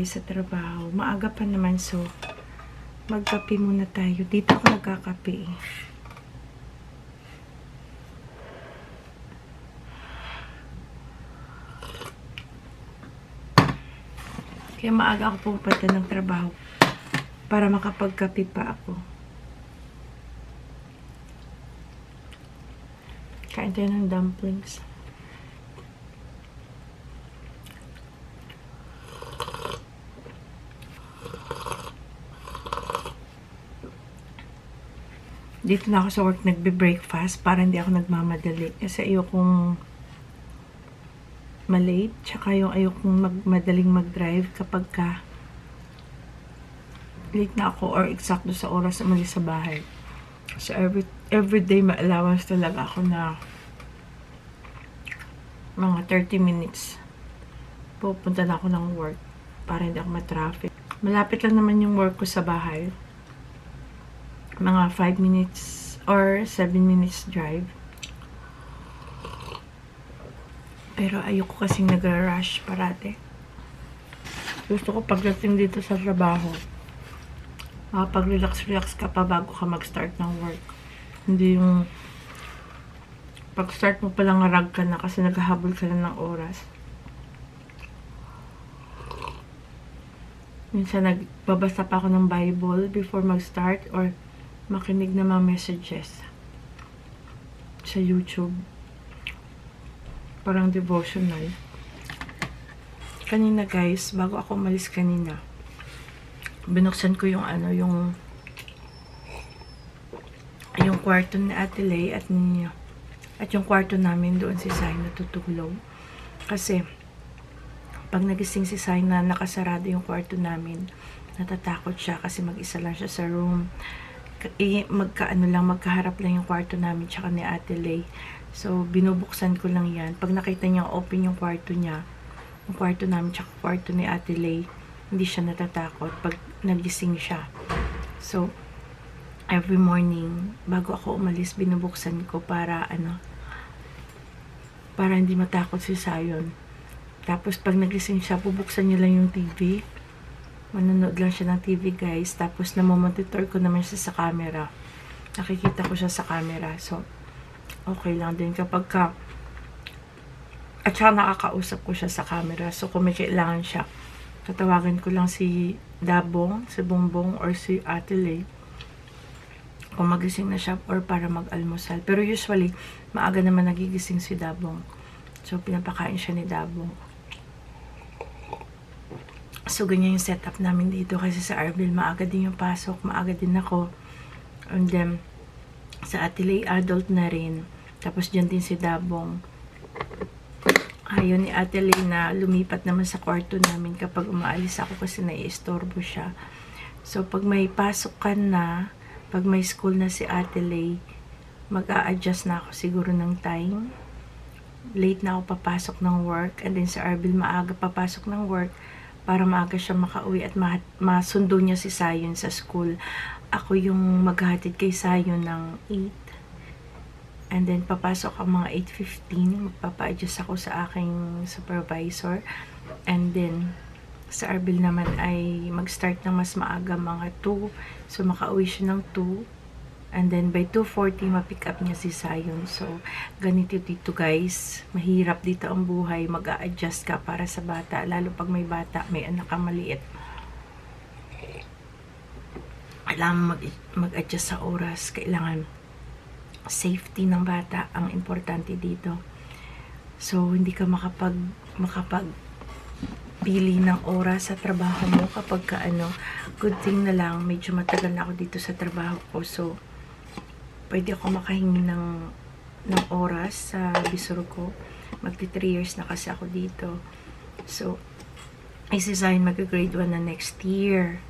guys sa trabaho. Maaga pa naman so magkape muna tayo. Dito ako nagkakape eh. Kaya maaga ako pupunta ng trabaho para makapagkape pa ako. Kain tayo ng dumplings. Dito na ako sa work nagbe-breakfast para hindi ako nagmamadali. Kasi ayokong malate. Tsaka yung ayokong mag madaling mag-drive kapag ka late na ako or eksakto sa oras umalis sa bahay. So every every day may allowance talaga ako na mga 30 minutes pupunta na ako ng work para hindi ako ma-traffic. Malapit lang naman yung work ko sa bahay. Mga 5 minutes or 7 minutes drive. Pero ayoko kasing nag-rush parate. Gusto ko pagdating dito sa trabaho, makapag-relax-relax ka pa bago ka mag-start ng work. Hindi yung pag-start mo palang ngarag ka na kasi naghahabol ka na ng oras. Minsan nagbabasa pa ako ng Bible before mag-start or makinig ng mga messages sa YouTube. Parang devotional. Kanina guys, bago ako umalis kanina, binuksan ko yung ano, yung yung kwarto ni Ate Lay at ni at yung kwarto namin doon si Sai natutulog. Kasi pag nagising si Sai na nakasarado yung kwarto namin, natatakot siya kasi mag-isa lang siya sa room. I- magkaano lang, magkaharap lang yung kwarto namin tsaka ni Ate Lay. So, binubuksan ko lang yan. Pag nakita niya open yung kwarto niya, yung kwarto namin tsaka kwarto ni Ate Lay, hindi siya natatakot pag nagising siya. So, every morning, bago ako umalis, binubuksan ko para ano, para hindi matakot si Sayon. Tapos pag nagising siya, bubuksan niya lang yung TV. Manonood lang siya ng TV guys. Tapos namomonitor ko naman siya sa camera. Nakikita ko siya sa camera. So, okay lang din kapag ka at saka nakakausap ko siya sa camera. So, kung siya, tatawagan ko lang si Dabong, si Bongbong, or si Ate Lay kung magising na siya or para mag-almusal. Pero usually, maaga naman nagigising si Dabong. So, pinapakain siya ni Dabong. So, ganyan yung setup namin dito kasi sa Arville, maaga din yung pasok, maaga din ako. And then, sa Atilay, adult na rin. Tapos, dyan din si Dabong. Ayaw ni Atilay na lumipat naman sa kwarto namin kapag umaalis ako kasi naiistorbo siya. So, pag may pasok ka na, pag may school na si Ate Lay, mag-a-adjust na ako siguro ng time. Late na ako papasok ng work. And then sa Arbil, maaga papasok ng work para maaga siya makauwi at ma- masundo niya si Sayon sa school. Ako yung maghatid kay Sayon ng 8. And then papasok ang mga 8.15. Magpapa-adjust ako sa aking supervisor. And then sa Arbil naman ay mag-start ng mas maaga mga 2. So, makauwi siya ng 2. And then, by 2.40, ma-pick up niya si Sayon. So, ganito dito guys. Mahirap dito ang buhay. mag adjust ka para sa bata. Lalo pag may bata, may anak ka maliit. Kailangan mag- mag-adjust sa oras. Kailangan safety ng bata ang importante dito. So, hindi ka makapag makapag pili ng oras sa trabaho mo kapag ka ano, good thing na lang, medyo matagal na ako dito sa trabaho ko. So, pwede ako makahingi ng, ng oras sa bisor ko. Magti 3 years na kasi ako dito. So, isisign mag-grade 1 na next year.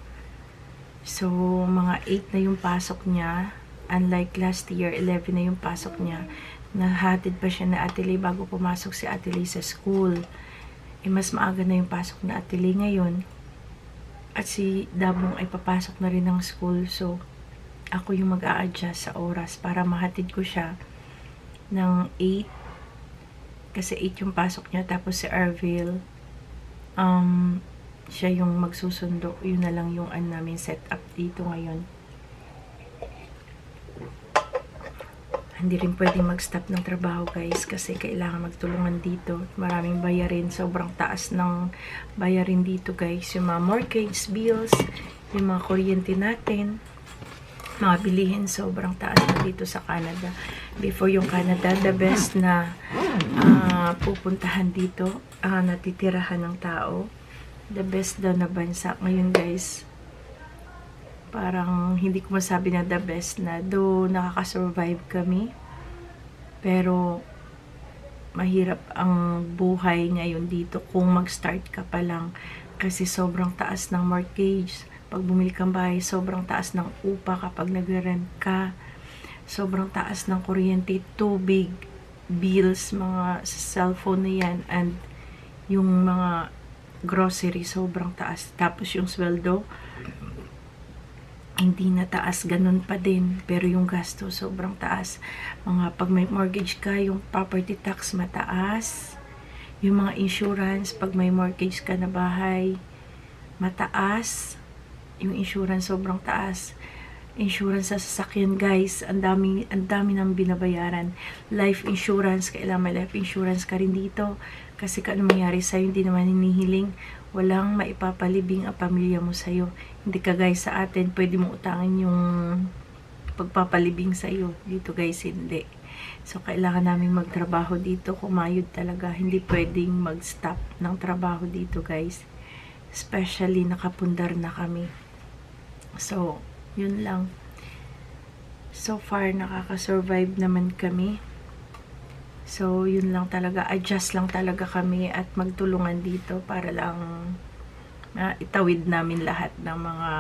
So, mga 8 na yung pasok niya. Unlike last year, 11 na yung pasok niya. Nahatid pa siya na Ate Lay bago pumasok si Ate Lay sa school eh mas maaga na yung pasok na atili ngayon. At si Dabong ay papasok na rin ng school. So, ako yung mag adjust sa oras para mahatid ko siya ng 8. Kasi 8 yung pasok niya. Tapos si Arville, um, siya yung magsusundo. Yun na lang yung ano namin set up dito ngayon. Hindi rin pwede mag-stop ng trabaho guys kasi kailangan magtulungan dito. Maraming bayarin. Sobrang taas ng bayarin dito guys. Yung mga mortgage bills, yung mga kuryente natin, mga bilihin sobrang taas na dito sa Canada. Before yung Canada, the best na ah, pupuntahan dito, ah, natitirahan ng tao. The best daw na bansa. Ngayon guys, parang hindi ko masabi na the best na do nakaka-survive kami. Pero mahirap ang buhay ngayon dito kung mag-start ka pa lang kasi sobrang taas ng mortgage. Pag bumili kang bahay, sobrang taas ng upa kapag nagre-rent ka. Sobrang taas ng kuryente, tubig, bills, mga cellphone na yan, and yung mga grocery, sobrang taas. Tapos yung sweldo, hindi na taas, ganun pa din. Pero yung gasto, sobrang taas. Mga pag may mortgage ka, yung property tax mataas. Yung mga insurance, pag may mortgage ka na bahay, mataas. Yung insurance, sobrang taas. Insurance sa sasakyan, guys. Ang dami, ang dami nang binabayaran. Life insurance, kailangan may life insurance ka rin dito. Kasi kung mangyari sa'yo, hindi naman hinihiling. Walang maipapalibing ang pamilya mo sa'yo. Hindi ka guys sa atin, pwede mo utangin yung pagpapalibing sa'yo. Dito guys, hindi. So, kailangan namin magtrabaho dito. Kumayod talaga. Hindi pwedeng mag-stop ng trabaho dito guys. Especially nakapundar na kami. So, yun lang. So far, nakaka-survive naman kami. So, yun lang talaga. Adjust lang talaga kami at magtulungan dito para lang na itawid namin lahat ng mga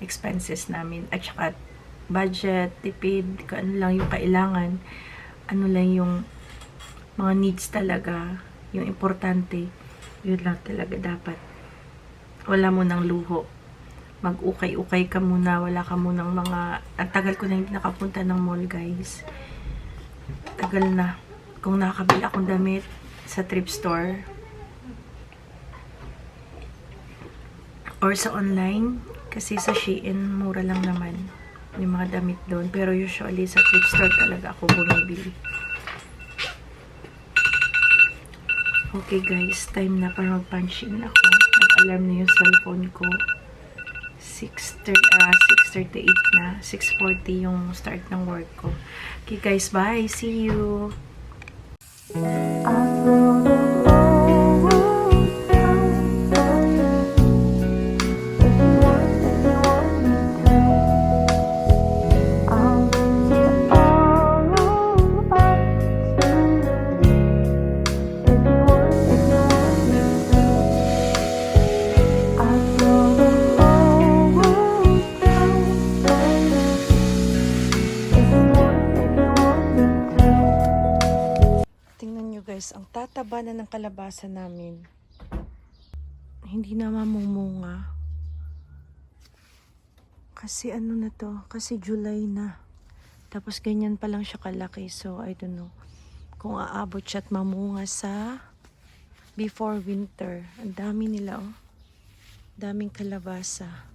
expenses namin. At saka budget, tipid, kung ano lang yung kailangan. Ano lang yung mga needs talaga. Yung importante. Yun lang talaga dapat. Wala mo ng luho. Mag-ukay-ukay ka muna. Wala ka munang mga... Ang tagal ko na hindi nakapunta ng mall, guys. Tagal na. Kung nakakabili akong damit sa thrift store or sa online kasi sa Shein mura lang naman yung mga damit doon. Pero usually sa thrift store talaga ako bumibili. Okay guys. Time na para mag punch in ako. Nag-alarm na yung cellphone ko 6.30 ah, 6.38 na 6.40 yung start ng work ko. Okay guys bye. See you. Nyo guys, ang tataba na ng kalabasa namin. Hindi na mamumunga. Kasi ano na to, kasi July na. Tapos ganyan pa lang siya kalaki. So, I don't know. Kung aabot siya at mamunga sa before winter. Ang dami nila oh. Daming kalabasa.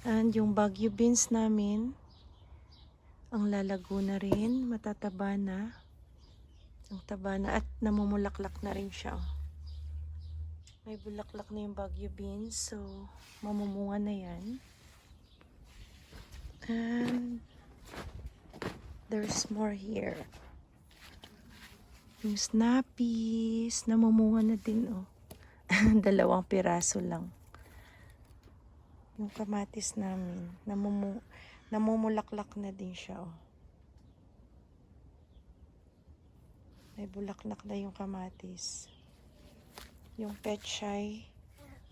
And yung Baguio beans namin, ang lalago na rin, matataba na. Ang taba na at namumulaklak na rin siya. May bulaklak na yung Baguio beans. So, mamumunga na yan. And there's more here. Yung snappies, namumunga na din oh. Dalawang piraso lang. Yung kamatis namin, namumu namumulaklak na din siya oh. May bulaklak na yung kamatis. Yung pechay,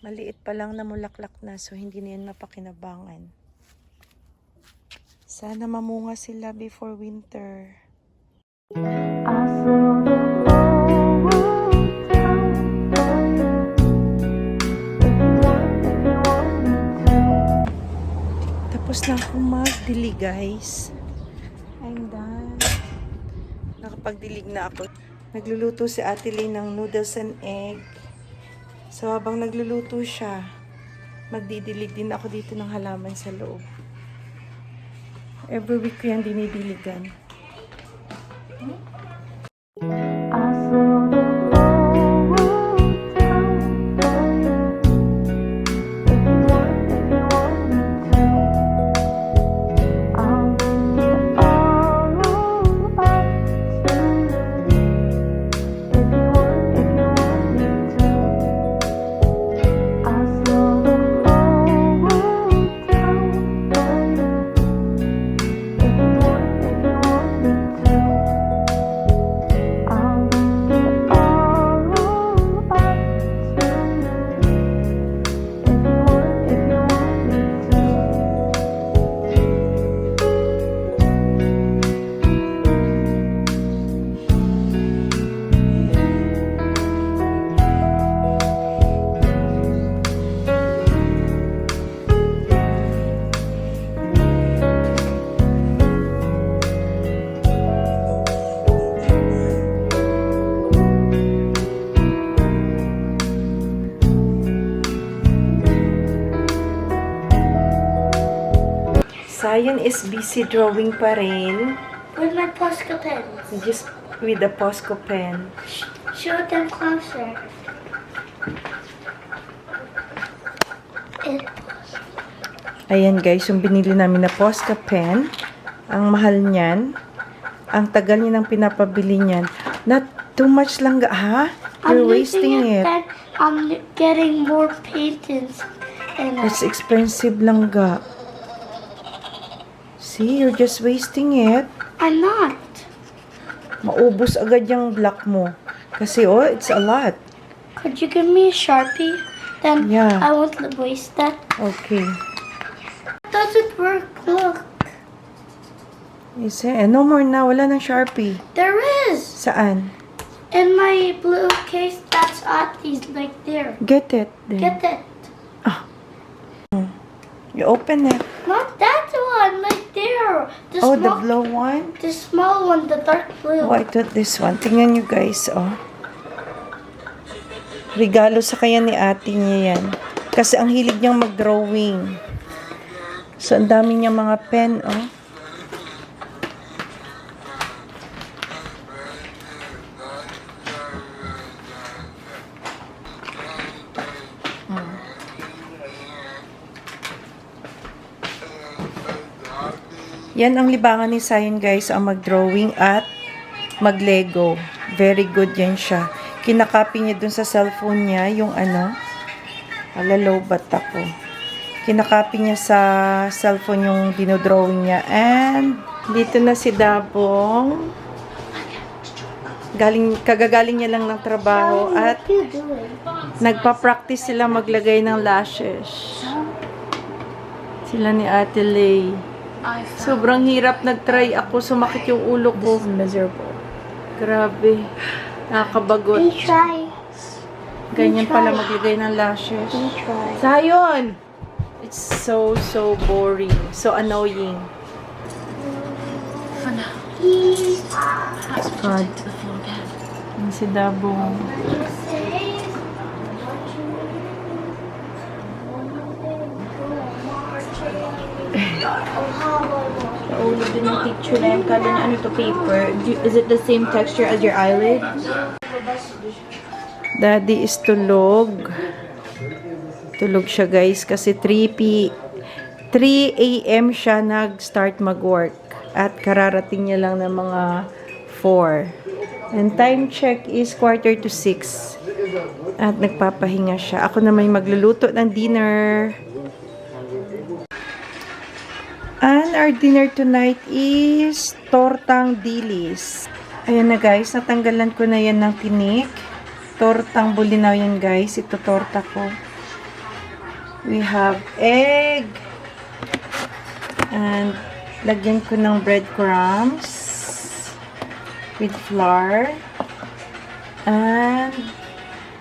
maliit pa lang na mulaklak na so hindi na yan mapakinabangan. Sana mamunga sila before winter. Tapos na akong magdili guys. I'm done. Nakapagdilig na ako. Nagluluto si Ate Lee ng noodles and egg. So, habang nagluluto siya, magdidilig din ako dito ng halaman sa loob. Every week ko yan dinidiligan. Zion is busy drawing pa rin. With my Posca pens. Just with the Posco pen. Show them closer. It, Ayan guys, yung binili namin na Posca pen. Ang mahal niyan. Ang tagal niya ng pinapabili niyan. Not too much lang, ga- ha? You're I'm wasting it. I'm getting more uh, It's expensive lang, ga. See, you're just wasting it. I'm not. Maubos agad yung black mo. Kasi, oh, it's a lot. Could you give me a Sharpie? Then Yeah. I won't waste that. Okay. Doesn't work. Look. Is it? No more na. Wala ng Sharpie. There is. Saan? In my blue case, that's Auntie's like there. Get it. Then. Get that. You open it. Not that one, like there. The Oh, the small, blue one? the small one, the dark blue. Oh, I thought this one. Tingnan nyo guys, oh. Regalo sa kanya ni ate niya yan. Kasi ang hilig niyang mag-drawing. So, ang dami niyang mga pen, oh. Yan ang libangan ni Sayon guys, ang mag-drawing at mag-lego. Very good yan siya. Kinakopy niya dun sa cellphone niya, yung ano, alalaw ba't ako. Kinakopy niya sa cellphone yung dinodrawing niya. And, dito na si Dabong. Galing, kagagaling niya lang ng trabaho at nagpa-practice sila maglagay ng lashes. Sila ni Ate Lay. Sobrang hirap nag-try ako. Sumakit yung ulo ko. miserable. Grabe. Nakakabagot. We try. Ganyan pala maglagay ng lashes. We try. Sayon! It's so, so boring. So annoying. God. Yan si Dabong. Naulog din yung picture na yung kala niya ano to paper. Is it the same texture as your eyelid? Daddy is tulog. Tulog siya guys kasi 3 p 3 a.m. siya nag-start mag-work at kararating niya lang ng mga 4. And time check is quarter to 6. At nagpapahinga siya. Ako na may magluluto ng dinner. Our dinner tonight is tortang dilis. Ayan na guys, natanggalan ko na yan ng tinik. Tortang bulinaw yan guys. Ito torta ko. We have egg. And lagyan ko ng breadcrumbs with flour and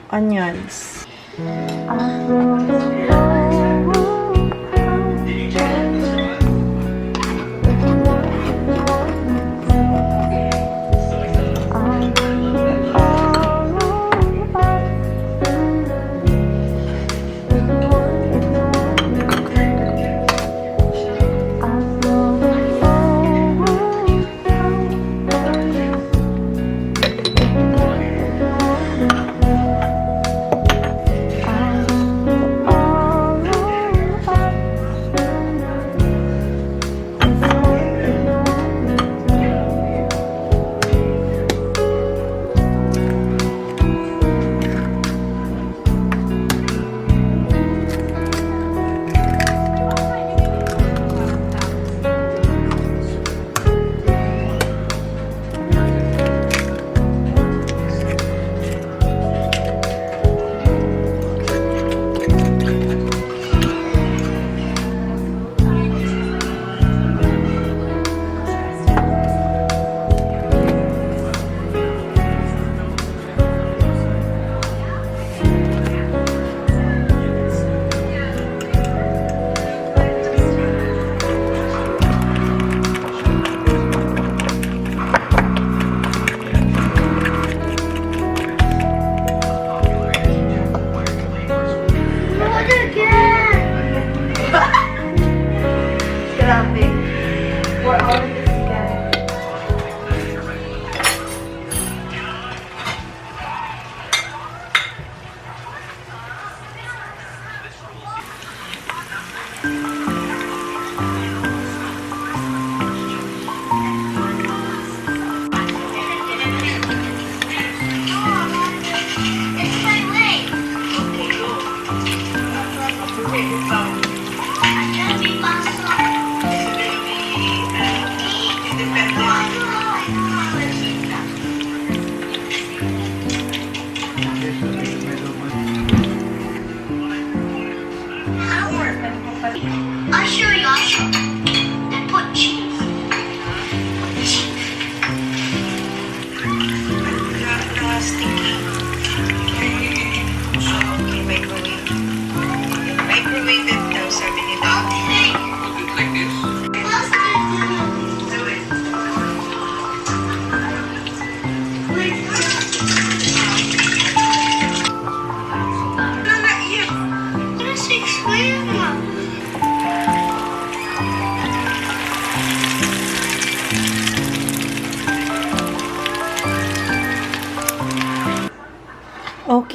onions. We're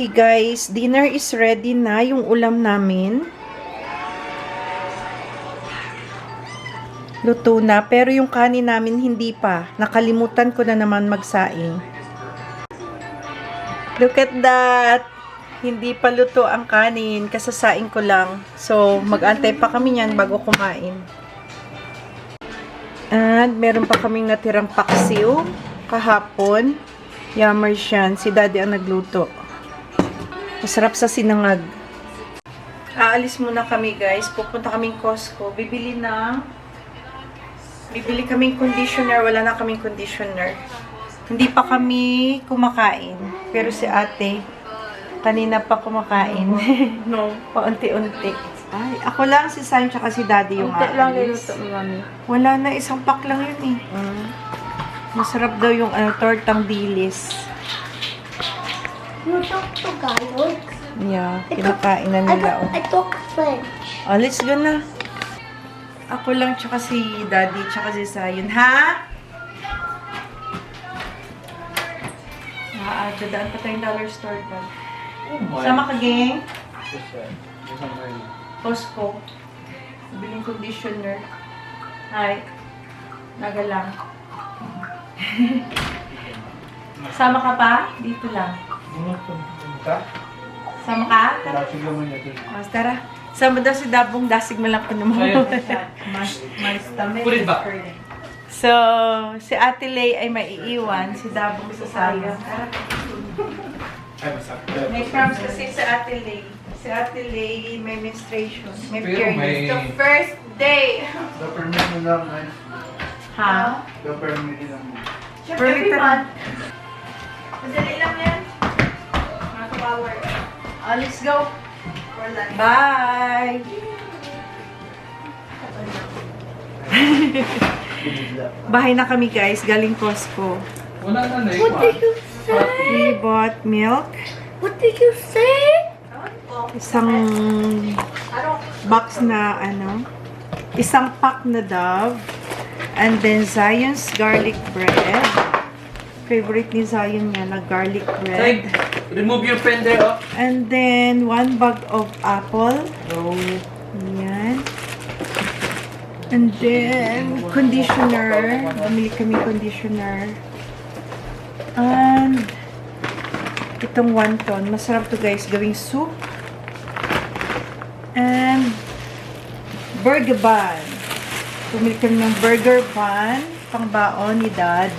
Guys, dinner is ready na yung ulam namin. Luto na, pero yung kanin namin hindi pa. Nakalimutan ko na naman magsaing. Look at that! Hindi pa luto ang kanin, kasasaing ko lang. So, mag-antay pa kami niyan bago kumain. And meron pa kaming natirang paksiw kahapon. Yummers yan. Si daddy ang nagluto. Masarap sa sinangag. Aalis muna kami guys. Pupunta kaming Costco. Bibili na bibili kaming conditioner. Wala na kaming conditioner. Hindi pa kami kumakain. Pero si ate, kanina pa kumakain. no, paunti-unti. Ay, ako lang si Sam tsaka si daddy yung Unti lang aalis. mami. Wala na, isang pack lang yun eh. Masarap daw yung ano, tortang dilis. You talk Tagalog. Yeah, kinakain na I, nila. Oh. I talk French. Oh, let's go na. Ako lang, tsaka si Daddy, tsaka si Sayon. Ha? Ah, ah, dadaan pa tayong dollar store ba? Sama ka, gang? Costco. Biling conditioner. Hi. Naga lang. Sama ka pa? Dito lang. Sama ka? Tara. Mas tara. Sama daw si Dabong dasig man lang ko naman. mas, mas tamis. Put it back. So, si Ate Lay ay maiiwan. Si Dabong sa sayang. Tara. May crumbs kasi si Ate Lay. Si Ate Lay may menstruation. May Pero period. may- The first day. Dapermin mo lang, man. Ha? Dapermin lang. Every month. Madali lang yan. Mga power. Oh, let's go. Bye! Bahay na kami guys, galing Costco. Wala na na What did you say? We bought milk, What did you say? isang box na ano, isang pack na Dove, and then Zion's garlic bread. Favorite ni Zion niya na garlic bread. Remove your pen there, oh. And then one bag of apple. No. Yan. And then, conditioner. Bumili kami conditioner. And, itong wonton. Masarap to guys, gawing soup. And, burger bun. Bumili kami ng burger bun. Pang baon ni dad.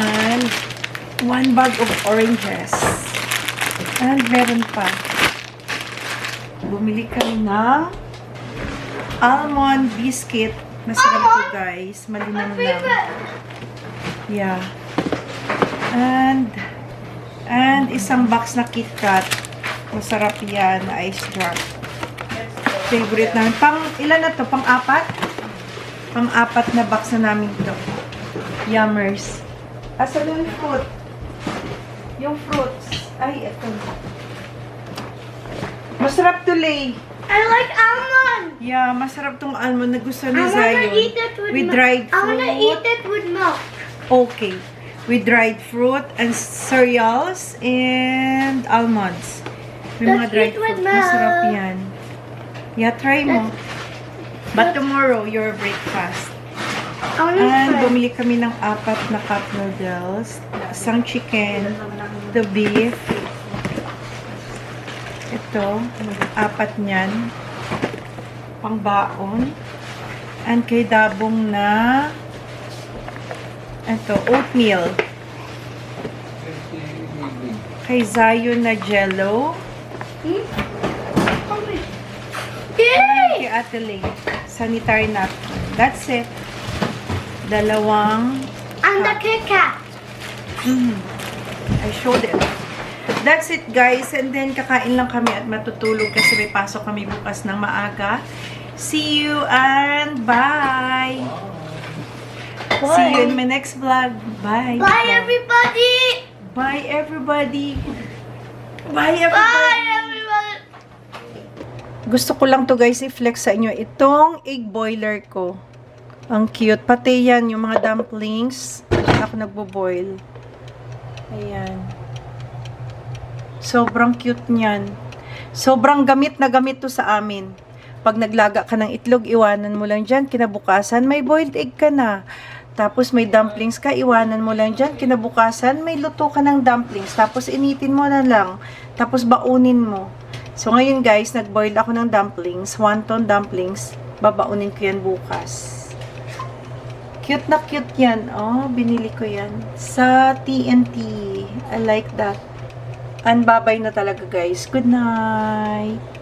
And, one bag of oranges. And, meron pa. Bumili kami ng almond biscuit. Masarap to guys. Malinam lang. Yeah. And, and isang box na KitKat. Masarap yan na ice drop. Favorite namin. Pang, ilan na to? Pang apat? Pang apat na box na namin to. Yummers. Asan yung fruit? Yung fruits. Ay, eto. Masarap to lay. I like almond. Yeah, masarap tong almond na gusto I ni wanna Zion. eat it with, With dried I wanna fruit. eat it with milk. Okay. With dried fruit and cereals and almonds. May mga Let's dried eat with fruit. Masarap yan. Yeah, try mo. But tomorrow, your breakfast. And bumili kami ng apat na cup noodles. Isang chicken, the beef. Ito, apat niyan. Pangbaon. And kay Dabong na ito, oatmeal. Kay Zion na jello. Yay! Kay Ate Lay, sanitary napkin. That's it. Dalawang And the Kit Kat. Mhm. I showed it. That's it guys. And then kakain lang kami at matutulog kasi may pasok kami bukas ng maaga. See you and bye! See you in my next vlog. Bye! Bye, everybody. Bye everybody! Bye everybody! Bye, everybody. Gusto ko lang to guys i-flex sa inyo. Itong egg boiler ko. Ang cute. Pati yan, yung mga dumplings. Ako nagbo-boil. Ayan. Sobrang cute niyan. Sobrang gamit na gamit to sa amin. Pag naglaga ka ng itlog, iwanan mo lang dyan. Kinabukasan, may boiled egg ka na. Tapos may dumplings ka, iwanan mo lang dyan. Kinabukasan, may luto ka ng dumplings. Tapos initin mo na lang. Tapos baunin mo. So ngayon guys, nagboil ako ng dumplings. Wonton dumplings. Babaunin ko yan bukas. Cute na cute yan. Oh, binili ko yan. Sa TNT. I like that. Anbabay na talaga guys. Good night.